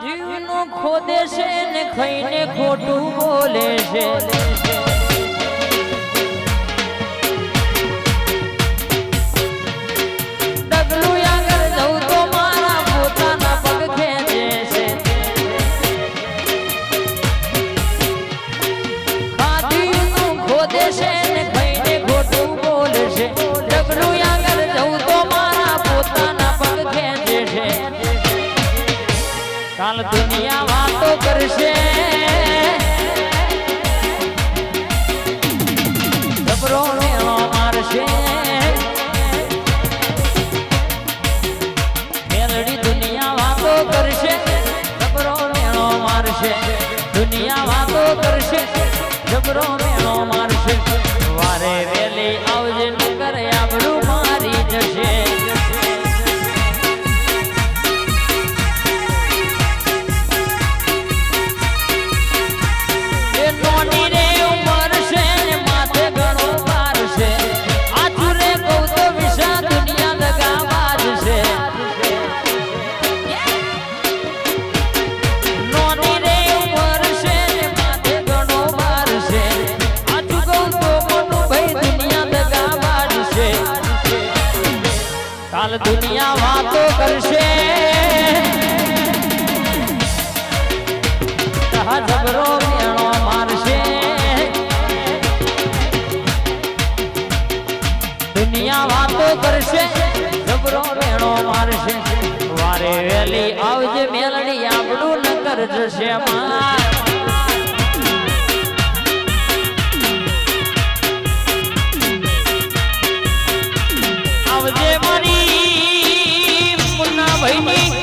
જીવનું ખોદે છે ને ખઈને ખોટું બોલે છે. દુનિયા વાતો કરશે. જબરો મેળો મારશે. મેલડી દુનિયા વાતો કરશે. જબરો મેળો મારશે. દુનિયા વાતો કરશે. જબરો દુનિયા વાતો કરશે, જબરો મેણો મારશે. વારે વેલી આવજે, મેલડી આપણું નકર જશે માં આવજે મારી મુન્ના ભાઈની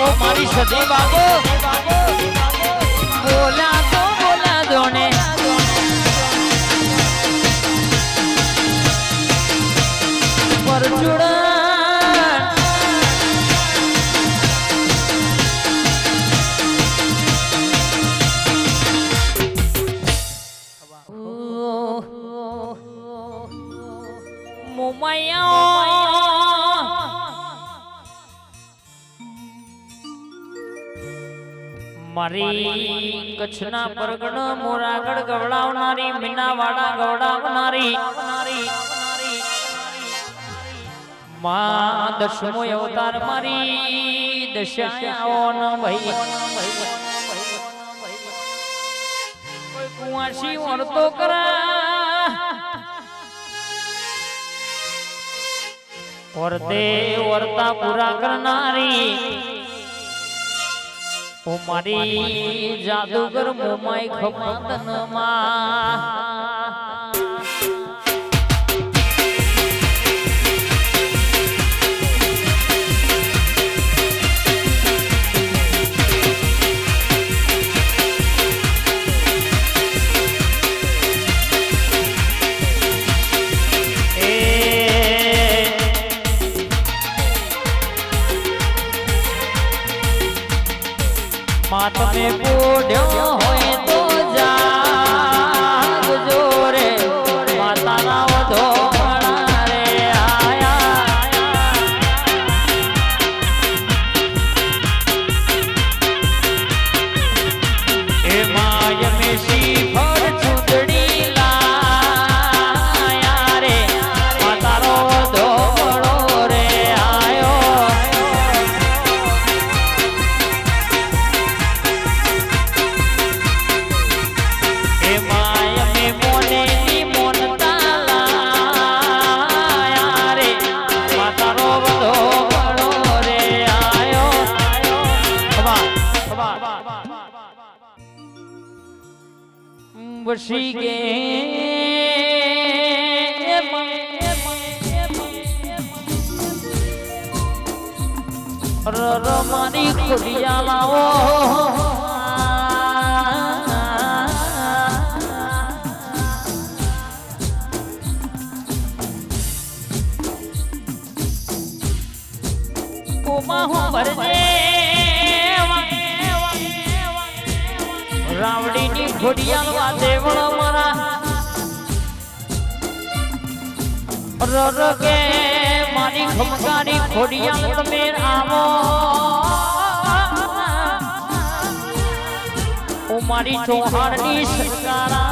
બાબો મારી સદી બાગો બોલા તો બોલા દોને. પરચુડા મારી કચ્છના પરગણ મોરાગઢ ગવડાવનારી, મીનાવાડા ગવડાવનારી. માં દસમો અવતાર મારી દશાયાઓનો ભાઈ કુંવાસી વર્તો કરા. વર્તે વર્તા પૂરા કરનારી. ઓ મારી જાદુગર મોમાઈ ખપતનમાં વસી ગે રમાની ખુડિયા લાવો હું ભરજે રાવડીની ખોડિયાલ વાતે મારા. રર કે મારી ખમકારી ઘોડિયાલ તમે આવો. ઓ મારી ચોહાડની સરકારા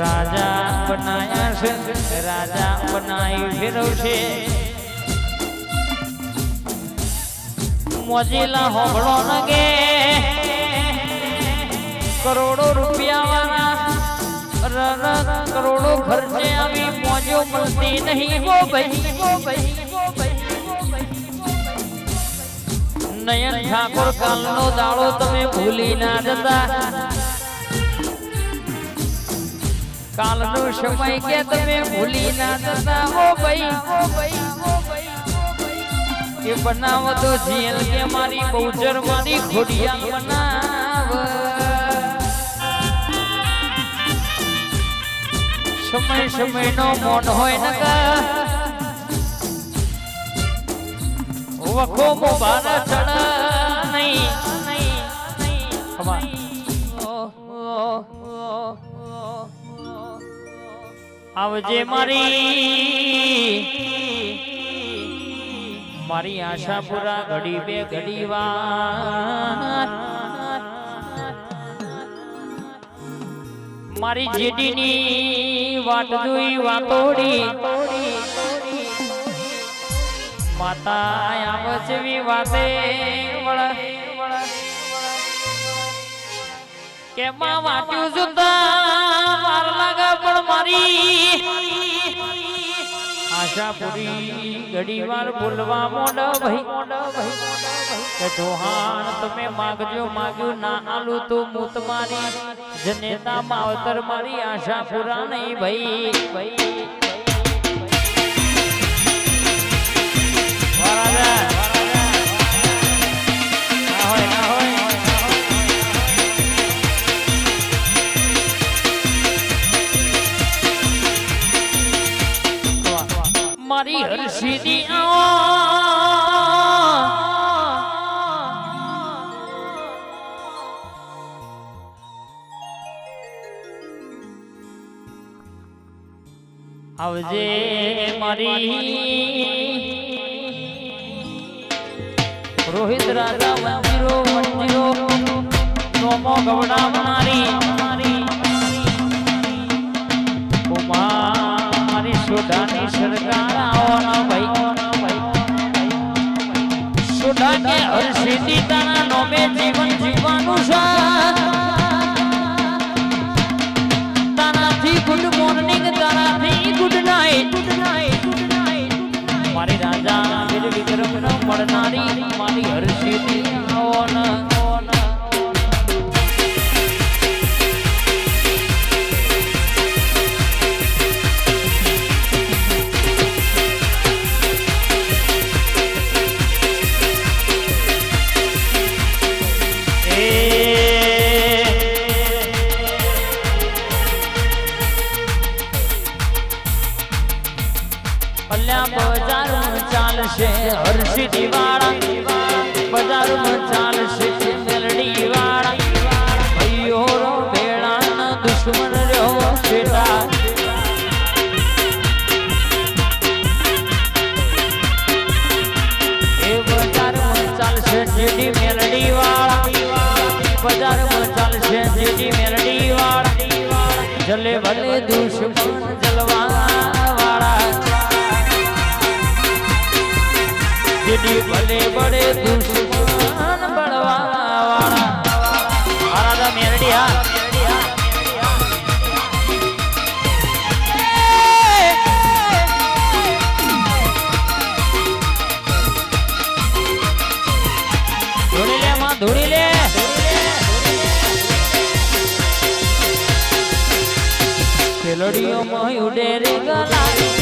રાજા બનાયા છે, રાજા બનાવી ફેરવશે. મોજીલા હોભળો નગે. કરોડો રૂપિયા વાળા કરોડો ખર્ચે આવી મોજો મળતી નહીં. વો ભાઈ વો ભાઈ. નયન ઠાકોર કાલનો દાડો તમે ભૂલી ના જતા. કાલનો સમય કે તમે ભૂલી ના જતા. ઓ ભાઈ ઓ ભાઈ કે બનાવ તો જેલ કે મારી બહુચર મારી ખોડિયા બનાવ. સમય સમય નો મોન હોય ન વખો મુબાર ચડ નહીં. ખમા. આવજે મારી. મારી આશા પૂરા ઘડી બે ઘડી વાર મારી જેડીની વાટ જોઈ વાતોડી. માતા આવજવી વાતે વળ. કે માં વાટ્યું આશા પૂરી ભૂલવા મોડ ભાઈ જોહાણ તમે માગજો, માગ્યું ના આલુ તો હું તમારી જનેતા માવતર મારી આશા પૂરા નહીં ભાઈ ભાઈ મારી હર્ષિની આવજે મારી રોહિત રાજા મંદિરો મંદિરો નોમો ગવડાવનારી bendita la વાળા ભલે દુશ્મન જલવા વાળા જેડી ભલે બડે દુશ્મન બળવા વાળા આરાધા મેરડી હા મેલડીઓમાં ઉડે રે ગલા.